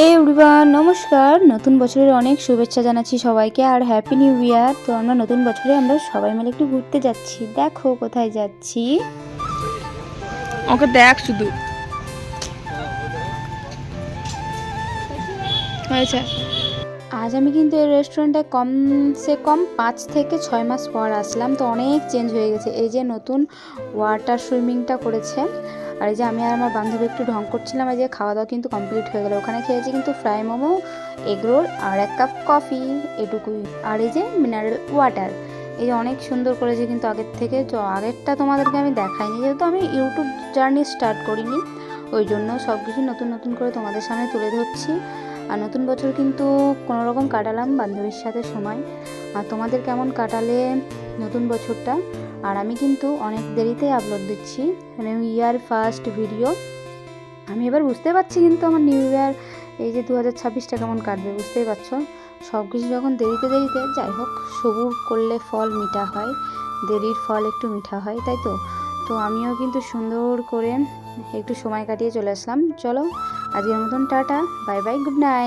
হে everyone নমস্কার। নতুন বছরের অনেক শুভেচ্ছা জানাচ্ছি সবাইকে আর হ্যাপি নিউ ইয়ার তো আমরা নতুন বছরে আমরা সবাই মিলে একটু ঘুরতে যাচ্ছি। দেখো কোথায় যাচ্ছি। ওকে দেখ শুধু। হয়েছে আজ আমি কিন্তু এই রেস্টুরেন্টে কম সে কম পাঁচ থেকে ছয় মাস পর আসলাম। তো অনেক চেঞ্জ হয়ে গেছে। এই যে নতুন ওয়াটার সুইমিংটা করেছে। আর এই যে আমি আর আমার বান্ধবী একটু ঢং করছিলাম, এই যে খাওয়া দাওয়া কিন্তু কমপ্লিট হয়ে গেলো। ওখানে খেয়েছি কিন্তু ফ্রাই মোমো এগরোল আর এক কাপ কফি এটুকুই। আর এই যে মিনারেল ওয়াটার এই যে অনেক সুন্দর করেছে কিন্তু আগের থেকে। তো আগেরটা তোমাদেরকে আমি দেখাইনি, যেহেতু আমি ইউটিউব জার্নি স্টার্ট করিনি, ওই জন্য সব কিছু নতুন নতুন করে তোমাদের সামনে তুলে ধরছি। আর নতুন বছর কিন্তু কোনো রকম কাটালাম বান্ধবীর সাথে সময়। আর তোমাদের কেমন কাটালে নতুন বছরটা? আর আমি কিন্তু অনেক দেরিতে আপলোড দিচ্ছি। নিউ ইয়ার ফার্স্ট ভিডিও আমি এবার বুঝতে পারছি কিন্তু আমার নিউ ইয়ার এই যে দু হাজার ছাব্বিশটা কেমন কাটবে, বুঝতেই পারছ? সব কিছু যখন দেরিতে দেরিতে, যাই হোক সবুর করলে ফল মিঠা হয়, দেরির ফল একটু মিঠা হয়, তাই তো? তো আমিও কিন্তু সুন্দর করে একটু সময় কাটিয়ে চলে আসলাম। চলো, আজকের মতন tata, bye bye good night